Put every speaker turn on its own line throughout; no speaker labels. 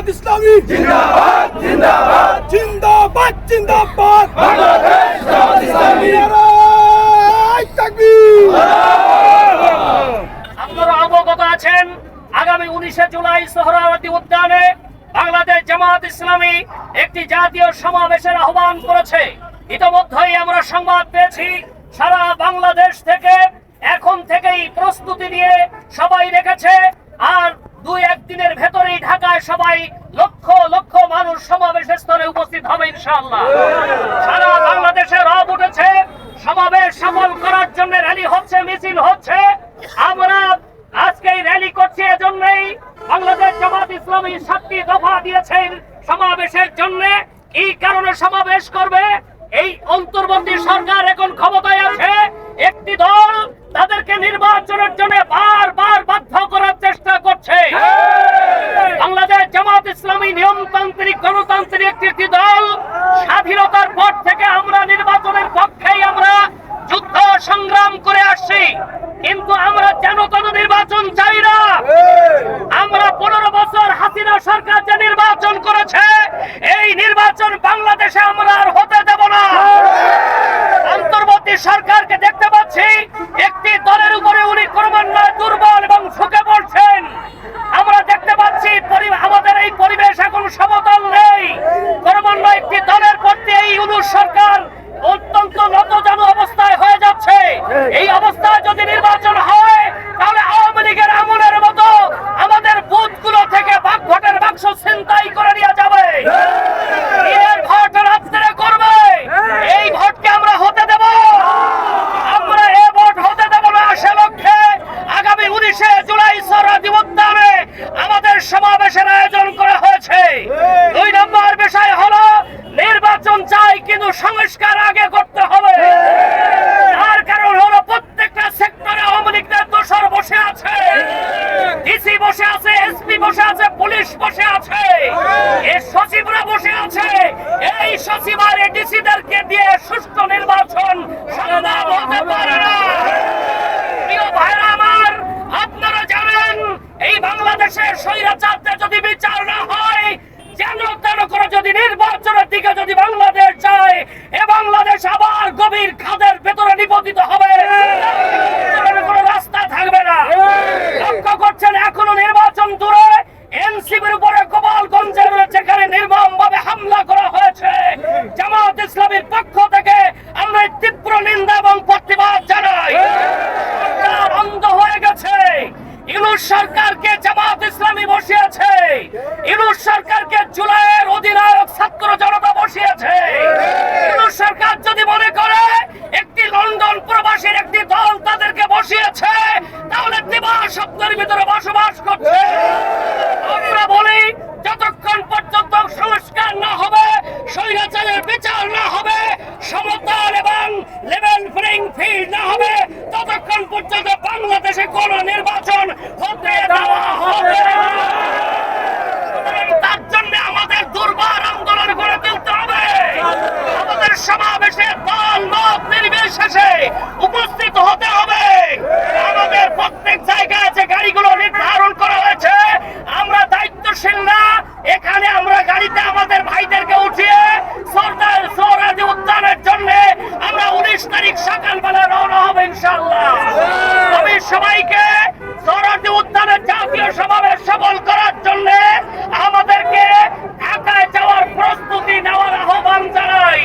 জামাত ইসলামী।
জিন্দাবাদ জিন্দাবাদ।
জিন্দাবাদ জিন্দাবাদ।
বাংলাদেশ জামাত ইসলামী।
আপনারা অবগত আছেন আগামী উনিশে জুলাই সোহরাওয়ার্দী উদ্যানে বাংলাদেশ জামাত ইসলামী একটি জাতীয় সমাবেশের আহ্বান করেছে। ইতোমধ্যেই আমরা সংবাদ পেয়েছি সারা বাংলাদেশ থেকে এখন থেকেই প্রস্তুতি নিয়ে সবাই রেখেছে। আর দুই একদিনের ভেতরেই ঢাকায় সবাই লক্ষ লক্ষ মানুষ সমাবেশের স্থলে উপস্থিত হবে ইনশাআল্লাহ। সারা বাংলাদেশে রব উঠেছে, সমাবেশ সফল করার জন্য র্যালি হচ্ছে, মিছিল হচ্ছে। আমরা আজকে এই র্যালি করছি এজন্যই বাংলাদেশ জামাত ইসলামী সাতটি দফা দিয়েছেন সমাবেশের জন্য। এই কারণে সমাবেশ করবে? এই অন্তর্বর্তী সরকার এখন ক্ষমতায় আছে একটি দল তাদেরকে নির্বাচনের জন্য বারবার বাধ্য করার চেষ্টা করছে বাংলাদেশ জামাত ইসলামী নিয়মতান্ত্রিক গণতান্ত্রিক একটি একটি দল স্বাধীনতার পর থেকে আমরা নির্বাচনের পক্ষেই আমরা যুদ্ধ সংগ্রাম করে আসছি কিন্তু আমরা যেন কোনো নির্বাচন চাই না। আমরা পনেরো বছর হাসিনা সরকার যে নির্বাচন করেছে এই নির্বাচন বাংলাদেশে আমরা আর হতে দেব না। অন্তর্বর্তী সরকারকে দেখতে পাচ্ছি একটি দলের উপরে উনি ক্রমান্বয়ে দুর্বল এবং ঝুঁকে পড়ছেন। আমরা দেখতে পাচ্ছি আমাদের এই পরিবেশ এখন সমতল নেই ক্রমান্বয়ে একটি দলের প্রতি এই ইউনুস সরকার অত্যন্ত নতজানু অবস্থায় হয়ে যাচ্ছে এই অবস্থায় যদি নির্বাচন হয় তাহলে আওয়ামী লীগের আমলের মতো আমাদের বুথগুলো থেকে বাক ভোটের বাক্স ছিনতাই করে নিয়ে যাবে এর ভোট রাত্রে করবে এই ভোটকে আমরা হতে দেব আমরা এ ভোট হতে দেব না সে লক্ষ্যে আগামী উনিশে জুলাই সরাদি উদ্যানে আমাদের সমাবেশের আয়োজন করা হয়েছে দুই নম্বর বিষয় হলো নির্বাচন চাই কিন্তু সংস্কার আগে করতে হবে। তার কারণ হলো প্রত্যেকটা সেক্টরে আওয়ামী লীগদের দোষর বসে আছে। ডিসি বসে আছে এসপি বসে আছে পুলিশ বসে আছে। এই সচিবরা বসে আছে। এই সচিব আর ডিসিদেরকে দিয়ে সুষ্ঠু নির্বাচন সমাধান হতে পারে না। প্রিয় ভাইরা আমার আপনারা জানেন এই বাংলাদেশের স্বৈরাচারদের যদি বিচার না হয় যেন তেন করে যদি নির্বাচনের দিকে যদি বাংলাদেশ যায় বাংলাদেশ আবার গভীর খাদের ভেতরে নিপতিত হবে। কোনো রাস্তা থাকবে না লক্ষ্য করছেন এখনও নির্বাচন দূরে এনসিবির উপরে গোপালগঞ্জের যেখানে নির্মম ভাবে হামলা করা হয়েছে জামাত ইসলামের পক্ষ থেকে আমরা এই তীব্র নিন্দা এবং প্রতিবাদ জানাই সরকার অন্ধ হয়ে গেছে ইউনুস সরকারকে জামাত ইসলামী বসিয়েছে ইউনুস সরকারকে জুলাইয়ের অধিনায়ক ছাত্র জনতা বসিয়েছে ইউনুস সরকার যদি মনে করে একটি লন্ডন প্রবাসীর একটি দল তাদেরকে বসিয়েছে তাহলে দিবা স্বপ্নের ভিতরে বসবাস করছে আমরা বলি যতক্ষণ পর্যন্ত সংস্কার না হবে স্বৈরাচারের বিচার না হবে সমতল এবং লেভেল প্লেইং ফিল্ড না হবে ততক্ষণ পর্যন্ত বাংলাদেশে কোন নির্বাচন হতে দেওয়া হবে তার জন্য আমাদের দুর্বার আন্দোলন করে তুলতে হবে। আমাদের সমাবেশে দল নির্বিশেষে উপস্থিত হতে হবে আমাদের প্রত্যেক জায়গায় যে গাড়িগুলো নির্ধারণ করা হয়েছে আমরা দায়িত্বশীল না এখানে আমরা গাড়িতে আমাদের ভাইদেরকে উঠিয়ে সর্দার সোহরাজি উদ্যানের জন্য আমরা উনিশ তারিখ সকালবেলা রওনা হবে ইনশাল্লাহ আমি সবাইকে সোহরাজি উদ্যানের জাতীয় সমাবেশ সফল করার জন্য আমাদেরকে ঢাকায় যাওয়ার প্রস্তুতি নেওয়ার আহ্বান জানাই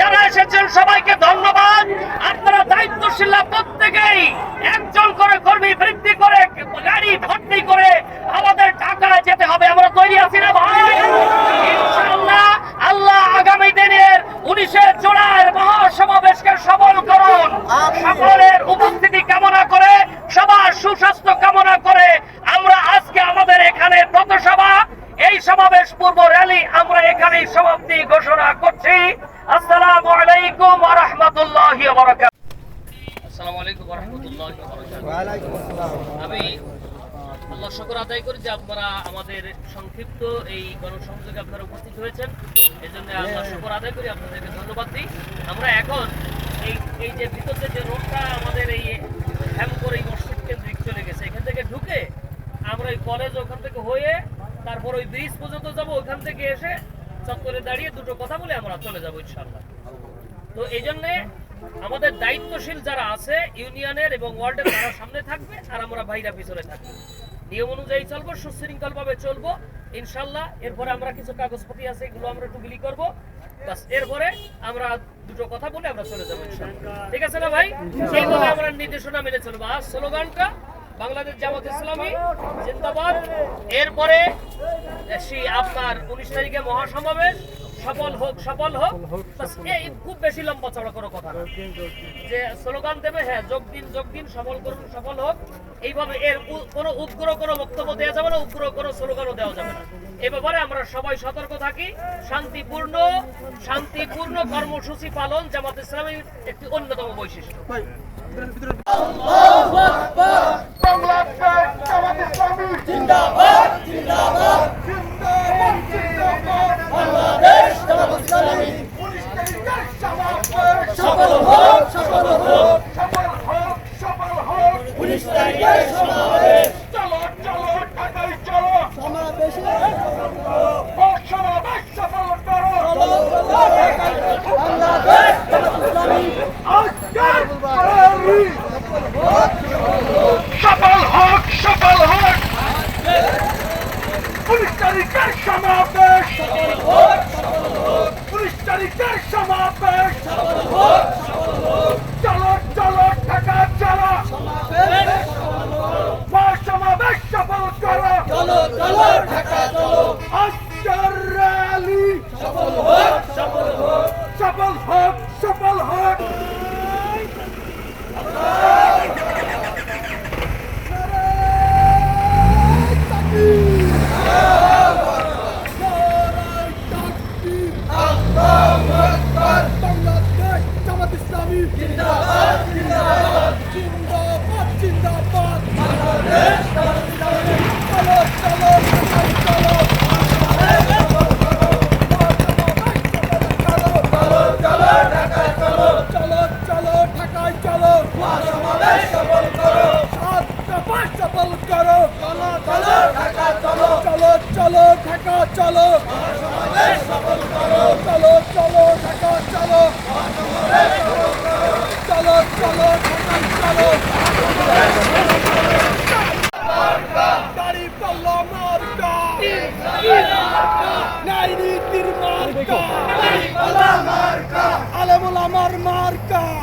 যারা এসেছেন সবাইকে ধন্যবাদ আপনারা দায়িত্বশীল প্রত্যেকেই একজন করে কর্মী বৃদ্ধি করে গাড়ি ভর্তি করে আমাদের ঢাকায় যেতে হবে আমরা তৈরি আছি না ভাই ইনশাআল্লাহ আল্লাহ আগামী দিনের উনিশে জুলাইয়ের মহাসমাবেশকে সফল করুন সকলের উপস্থিতি কামনা করে সবার সুস্বাস্থ্য কামনা করে আমরা আজকে আমাদের এখানে পথসভা এই সমাবেশ র্যালি আমরা এখানেই সমাপ্তি ঘোষণা করছি। আসসালামু আলাইকুম ওয়া রাহমাতুল্লাহি ওয়া বারাকাতুহু। আসসালামু আলাইকুম ওয়া রাহমাতুল্লাহি ওয়া বারাকাতুহু। আমি আল্লাহ শুকর আদায় করি যে আপনারা আমাদের সংক্ষিপ্ত এই গণসংযোগে আপনারা উপস্থিত হয়েছেন। এই জন্য আল্লাহ শুকর আদায় করি আপনাদেরকে ধন্যবাদ দিই। আমরা এখন এই এই যে ভিতরে যে রোডটা আমাদের এই হ্যাম করে এই মসজিদ কেন্দ্রিক চলে গেছে এখান থেকে ঢুকে আমরা ওই কলেজ ওখান থেকে হয়ে তারপর ওই ব্রিজ পর্যন্ত যাব ওখান থেকে এসে চত্বরে দাঁড়িয়ে দুটো কথা বলে আমরা চলে যাব ইনশাল্লাহ তো এই জন্যে আমাদের দায়িত্বশীল যারা আছে, ইউনিয়নের এবং ওয়ার্ডের, তারা সামনে থাকবে আর আমরা ভাইরা পিছনে থাকব। নিয়ম অনুযায়ী চলবো সুশৃঙ্খল ভাবে চলবো ইনশাল্লাহ এরপরে আমরা কিছু কাগজপাতি আছে, এগুলো আমরা একটু বিলি করব। এরপরে আমরা দুটো কথা বলে আমরা চলে যাব ঠিক আছে না ভাই? সেইভাবে আমরা নির্দেশনা মেনে চলবো। আর স্লোগানটা বাংলাদেশ জামাত ইসলামী জিন্দাবাদ। এরপরে সেই আপনার উনিশ তারিখে মহাসমাবেশ। সফল হোক সফল হোক। খুব বেশি লম্বা চড়া কোনো কথা যে স্লোগান দেবে হ্যাঁ যোগ দিন যোগ দিন সফল করুন সফল হোক। এইভাবে এর কোনো উগ্র কোনো বক্তব্য দেওয়া যাবে না উগ্র কোনো স্লোগানও দেওয়া যাবে না। এ ব্যাপারে আমরা সবাই সতর্ক থাকি। শান্তিপূর্ণ শান্তিপূর্ণ কর্মসূচি পালন জামাত ইসলামের একটি অন্যতম বৈশিষ্ট্য।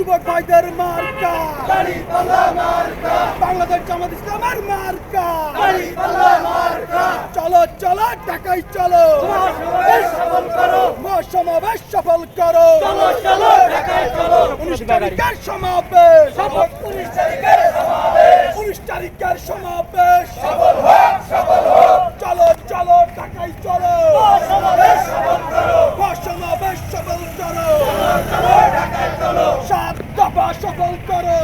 যুবক ভাইদের মার্কা। বাংলাদেশ জামাত ইসলামের মার্কা। চলো চলো ঢাকায় চলো। সমাবেশ সফল করো। সমাবেশ। উনিশ তারিখের সমাবেশ চলো চলো টাকাই চলো সমাবেশ সফল করো সাত দফা সফল করো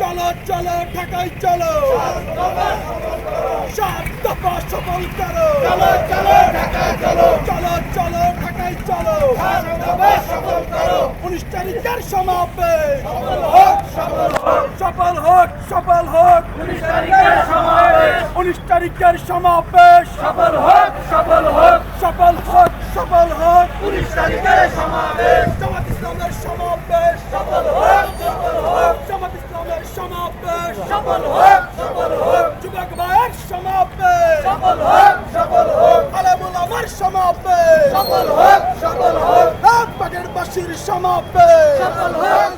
চলো চলো ঢাকায় চলো। সাত দফা সফল করো। চলো চলো ঢাকায় চলো। চলো চলো ঢাকায় চলো। উনিশ তারিখের সমাবেশ সফল হোক সফল হোক। উনিশ তারিখের সমাবেশ উনিশ তারিখের সমাবেশ সফল হোক সফল হোক। সফল হোক সফল হোক। উনিশ তারিখের সমাবেশ জামাত ইসলামের সমাবেশ সফল হোক সফল হোক। সমাবেশ সফল হোক সফল হোক। যুবক ভাইয়ের সমাবেশ সফল হোক সফল হোক। আলেমুল আমার সমাবেশ সফল হোক সফল হোক। বাগের বাসির সমাবেশ সফল হোক